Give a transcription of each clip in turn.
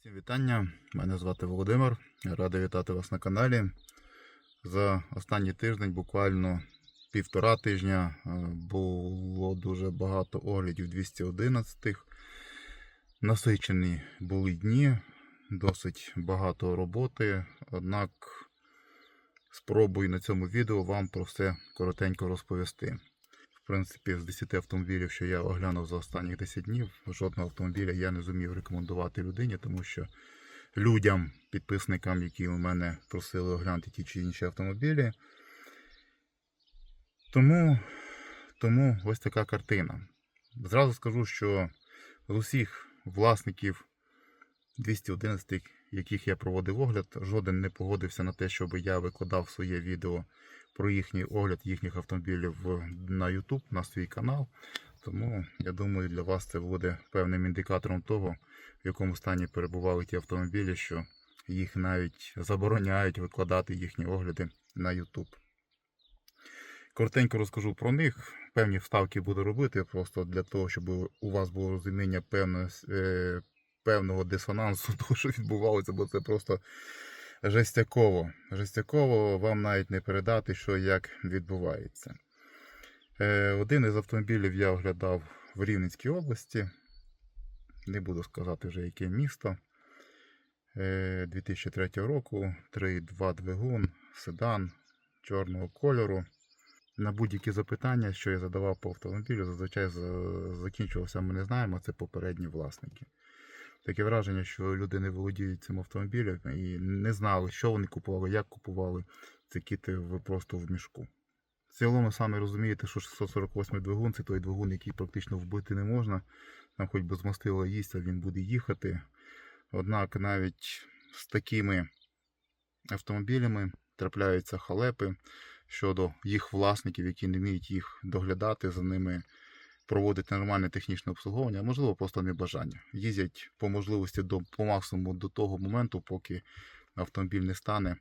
Всім вітання, мене звати Володимир. Радий вітати вас на каналі. За останній тиждень, буквально півтора тижня, е, було дуже багато оглядів 211. Насичені були дні, досить багато роботи. Однак спробую на цьому відео вам про все коротенько розповісти. Принципі, з 10 автомобілів, що я оглянув за останні 10 днів, жодного автомобіля я не зумів рекомендувати людині, тому що людям, підписникам, які у мене просили оглянути ті чи інші автомобілі. Тому, тому ось така картина. Зразу скажу, що з усіх власників 211, яких я проводив огляд, жоден не погодився на те, щоб я викладав своє відео про їхній огляд їхніх автомобілів на YouTube, на свій канал. Тому я думаю, для вас це буде певним індикатором того, в якому стані перебували ті автомобілі, що їх навіть забороняють викладати їхні огляди на YouTube. Коротенько розкажу про них. Певні вставки буду робити, просто для того, щоб у вас було розуміння певного, е, певного дисонансу, того, що відбувалося, бо це просто жестяково. Жестяково вам навіть не передати, що як відбувається. Е, Один із автомобілів я оглядав в Рівненській області. Не буду сказати вже яке місто. Е, 2003 року, 3.2 двигун, седан чорного кольору. На будь-які запитання, що я задавав по автомобілю, зазвичай закінчувався, ми не знаємо, це попередні власники. Таке враження, що люди не володіють цим автомобілем і не знали, що вони купували, як купували. Це кіти просто в мішку. В цілому, саме розумієте, що 648 двигун це той двигун, який практично вбити не можна. Там хоч без мастила їсть, а він буде їхати. Однак навіть з такими автомобілями трапляються халепи щодо їх власників, які не вміють їх доглядати, за ними проводити нормальне технічне обслуговування, можливо просто небажання. Їздять по можливості до, по максимуму до того моменту, поки автомобіль не стане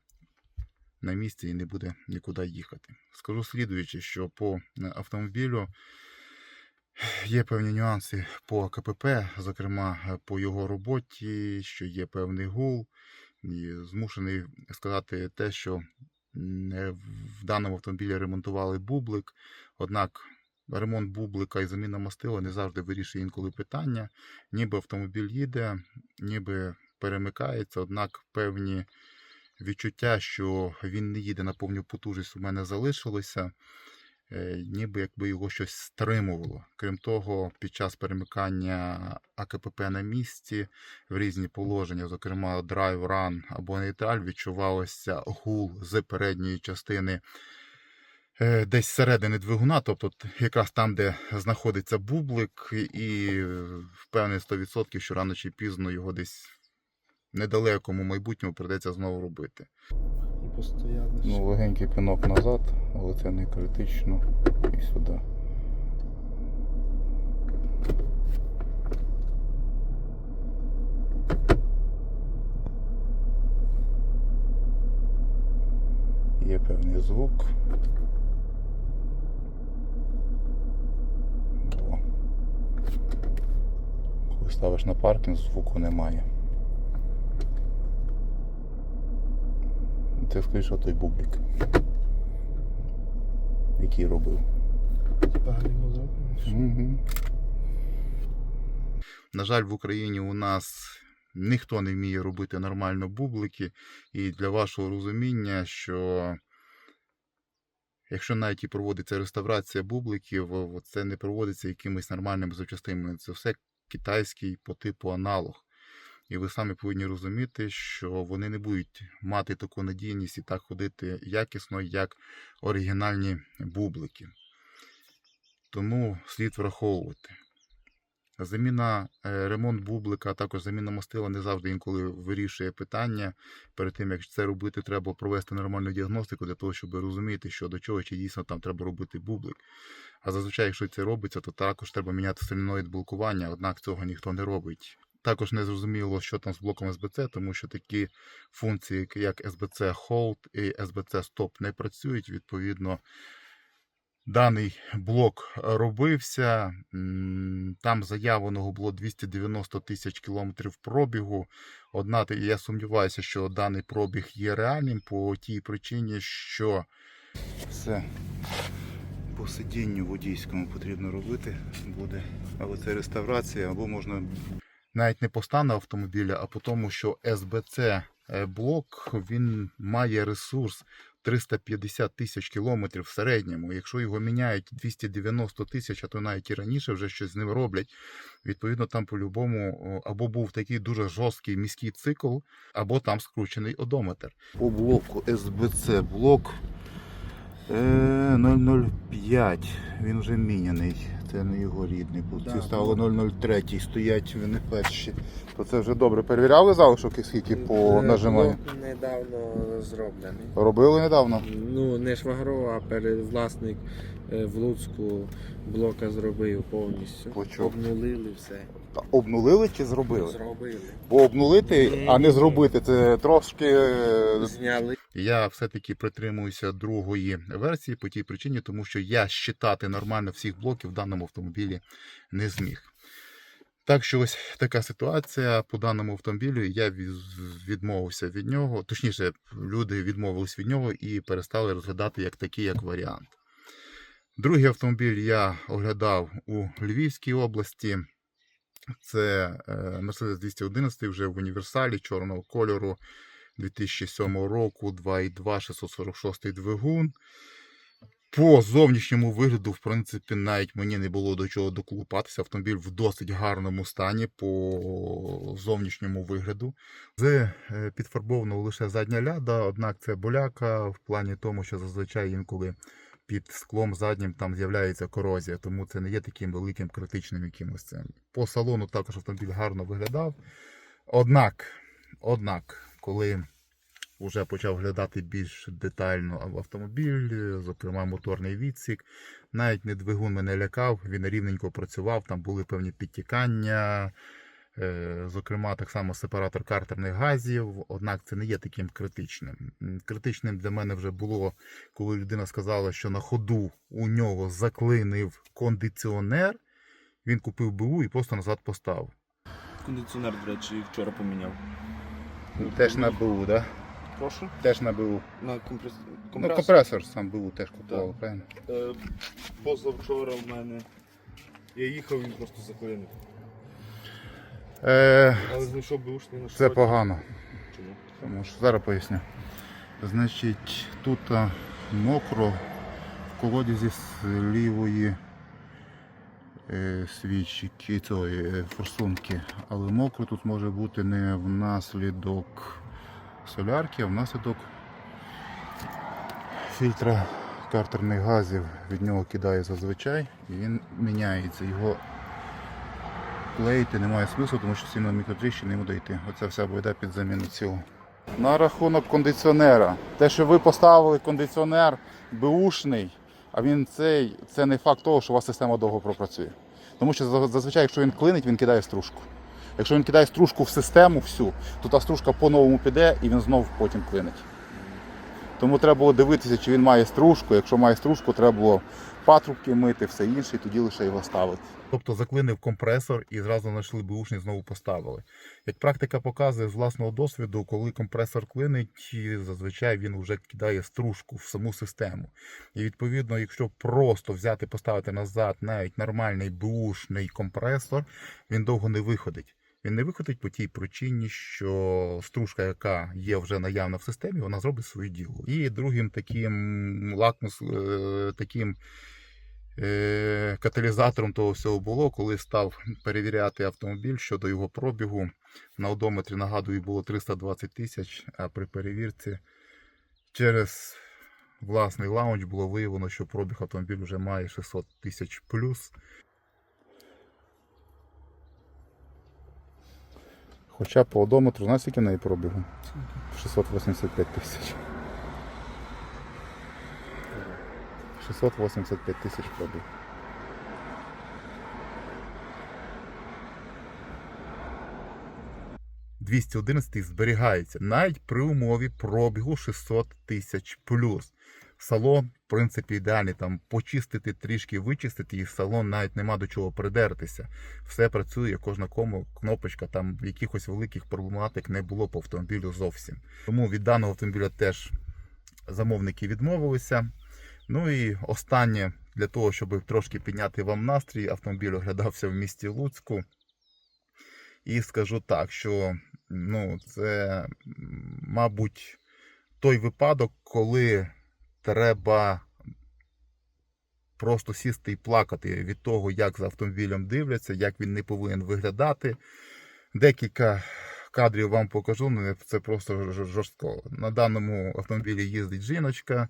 на місці і не буде нікуди їхати. Скажу слідуючи, що по е, автомобілю є певні нюанси по КПП, зокрема е, по його роботі, що є певний гул. І змушений сказати те, що е, в даному автомобілі ремонтували бублик, однак ремонт бублика і заміна мастила не завжди вирішує інколи питання. Ніби автомобіль їде, ніби перемикається, однак певні відчуття, що він не їде на повну потужність, у мене залишилося. Е, Ніби якби його щось стримувало. Крім того, під час перемикання АКПП на місці в різні положення, зокрема драйв, ран або нейтраль, відчувалося гул з передньої частини десь зсередини двигуна, тобто якраз там, де знаходиться бублик, і е, впевнений 100%, що рано чи пізно його десь в недалекому майбутньому придеться знову робити. Ну, легенький пінок назад, але це не критично. І сюди. Є певний звук. О. Коли ставиш на паркінг, звуку немає. Це скоріше той бублик, який робив. Угу. На жаль, в Україні у нас ніхто не вміє робити нормально бублики. І для вашого розуміння, що якщо навіть і проводиться реставрація бубликів, це не проводиться якимись нормальними запчастинами. Це все китайський по типу аналог. І ви самі повинні розуміти, що вони не будуть мати таку надійність і так ходити якісно, як оригінальні бублики. Тому слід враховувати. Заміна, е, ремонт бублика, а також заміна мастила не завжди інколи вирішує питання. Перед тим, як це робити, треба провести нормальну діагностику для того, щоб розуміти, що до чого чи дійсно там треба робити бублик. А зазвичай, якщо це робиться, то також треба міняти соляноїд блокування, однак цього ніхто не робить. Також не зрозуміло, що там з блоком СБЦ, тому що такі функції, як SBC Hold і SBC Stop не працюють. Відповідно, даний блок робився. Там заявленого було 290 тисяч кілометрів пробігу. Одна, те- я сумніваюся, що даний пробіг є реальним по тій причині, що все по сидінню водійському потрібно робити буде. Але це реставрація, або можна навіть не по стану автомобіля, а по тому, що СБЦ е, блок він має ресурс 350 тисяч кілометрів в середньому. Якщо його міняють 290 тисяч, а то навіть і раніше вже щось з ним роблять. Відповідно, там по-любому або був такий дуже жорсткий міський цикл, або там скручений одометр. По блоку СБЦ блок 005. Він вже міняний. Це не його рідний. Да, ці стало 003, стоять вони перші. То це вже добре. Перевіряли залишок і скільки по Е, нажиманню? блок Недавно зроблений. Робили недавно. Ну, не Швагрова, а перевласник е, в Луцьку блока зробив повністю. Почув. Обнулили все. Обнулили чи зробили? Зробили. Бо обнулити, а не зробити, це трошки. е, Зняли. Я все-таки притримуюся другої версії по тій причині, тому що я щитати нормально всіх блоків в даному автомобілі не зміг. Так що ось така ситуація по даному автомобілю. Я відмовився від нього. Точніше, люди відмовились від нього і перестали розглядати як такий, як варіант. Другий автомобіль я оглядав у Львівській області. Це е, Mercedes 211 вже в універсалі чорного кольору 2007 року 2.2 646 двигун. По зовнішньому вигляду, в принципі, навіть мені не було до чого доколупатися. Автомобіль в досить гарному стані по зовнішньому вигляду. З е, підфарбовано лише задня ляда, однак це боляка в плані тому, що зазвичай інколи під склом заднім там з'являється корозія, тому це не є таким великим критичним якимось. По салону також автомобіль гарно виглядав. Однак, однак, коли вже почав глядати більш детально автомобіль, зокрема моторний відсік, навіть не двигун мене лякав, він рівненько працював, там були певні підтікання. е, Зокрема, так само сепаратор картерних газів, однак це не є таким критичним. Критичним для мене вже було, коли людина сказала, що на ходу у нього заклинив кондиціонер, він купив БУ і просто назад поставив. Кондиціонер, до речі, вчора поміняв. Теж на БУ, так? Прошу? Теж на БУ. На компрес... Ну, компресор. компресор сам БУ теж купував, правильно? Е, Позавчора в мене. Я їхав, він просто заклинив. Е, Але знайшов бушний на це шоті. погано. Чому? Тому що зараз поясню. Значить, тут а, мокро в колодязі з лівої свічки цієї е, форсунки. Але мокро тут може бути не внаслідок солярки, а внаслідок фільтра картерних газів. Від нього кидає зазвичай і він міняється. Його клеїти немає смислу, тому що сильно мікротріщини йому дойти. Оце все буде під заміну цього. На рахунок кондиціонера. Те, що ви поставили кондиціонер беушний, а він цей, це не факт того, що у вас система довго пропрацює. Тому що зазвичай, якщо він клинить, він кидає стружку. Якщо він кидає стружку в систему всю, то та стружка по-новому піде і він знов потім клинить. Тому треба було дивитися, чи він має стружку. Якщо має стружку, треба було патрубки мити, все інше, і тоді лише його ставити. Тобто заклинив компресор і зразу знайшли бушний, знову поставили. Як практика показує з власного досвіду, коли компресор клинить, зазвичай він вже кидає стружку в саму систему. І відповідно, якщо просто взяти, поставити назад навіть нормальний бушний компресор, він довго не виходить. Він не виходить по тій причині, що стружка, яка є вже наявна в системі, вона зробить своє діло. І другим таким лакмус, е, таким е, каталізатором того всього було, коли став перевіряти автомобіль щодо його пробігу. На одометрі, нагадую, було 320 тисяч, а при перевірці через власний лаунч було виявлено, що пробіг автомобілю вже має 600 тисяч плюс. Хоча по одометру, знаєш, скільки в неї пробігу? 685 тисяч. 685 тисяч пробіг. «211» зберігається навіть при умові пробігу 600 тисяч плюс. Салон, в принципі, ідеальний. Там почистити трішки, вичистити, і салон навіть нема до чого придертися. Все працює, кожна кому кнопочка, там якихось великих проблематик не було по автомобілю зовсім. Тому від даного автомобіля теж замовники відмовилися. Ну і останнє для того, щоб трошки підняти вам настрій, автомобіль оглядався в місті Луцьку. І скажу так, що ну, це, мабуть, той випадок, коли треба просто сісти і плакати від того, як за автомобілем дивляться, як він не повинен виглядати. Декілька кадрів вам покажу, ну, це просто жорстко. На даному автомобілі їздить жіночка.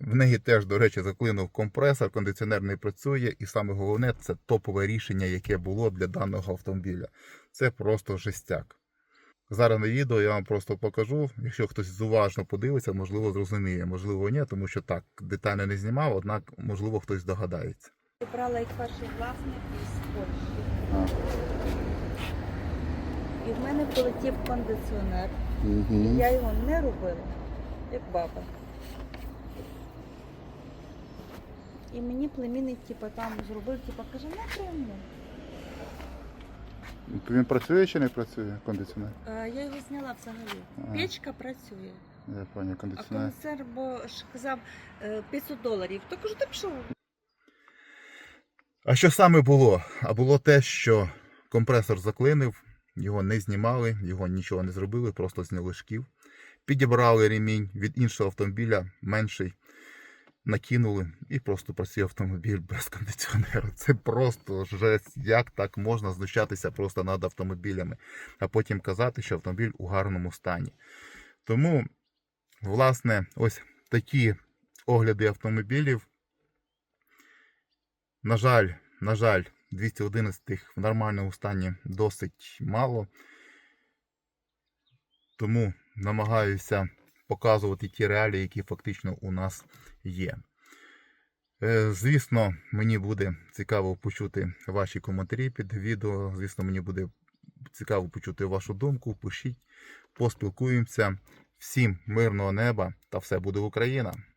В неї теж, до речі, заклинув компресор, кондиціонер не працює, і саме головне це топове рішення, яке було для даного автомобіля. Це просто жестяк. Зараз на відео я вам просто покажу. Якщо хтось зуважно подивиться, можливо, зрозуміє, можливо, ні, тому що так, детально не знімав, однак, можливо, хтось догадається. Брала як перший власник із Польщі. І в мене полетів кондиціонер. Угу. Я його не робила, як баба. І мені племінник типу, там зробив, типу, каже, напряму. Він працює чи не працює кондиціонер? Е, Я його зняла взагалі. А. Печка працює. Я пані А кондиціонер. кондиціонер, бо ж казав е, 500 доларів. То кажу, так що? А що саме було? А було те, що компресор заклинив, його не знімали, його нічого не зробили, просто зняли шків. Підібрали ремінь від іншого автомобіля, менший, накинули і просто працює автомобіль без кондиціонера. Це просто жесть. Як так можна знущатися просто над автомобілями, а потім казати, що автомобіль у гарному стані. Тому, власне, ось такі огляди автомобілів. На жаль, на жаль, 211 в нормальному стані досить мало. Тому намагаюся показувати ті реалії, які фактично у нас є. Е, Звісно, мені буде цікаво почути ваші коментарі під відео. Звісно, мені буде цікаво почути вашу думку. Пишіть, поспілкуємося. Всім мирного неба та все буде Україна!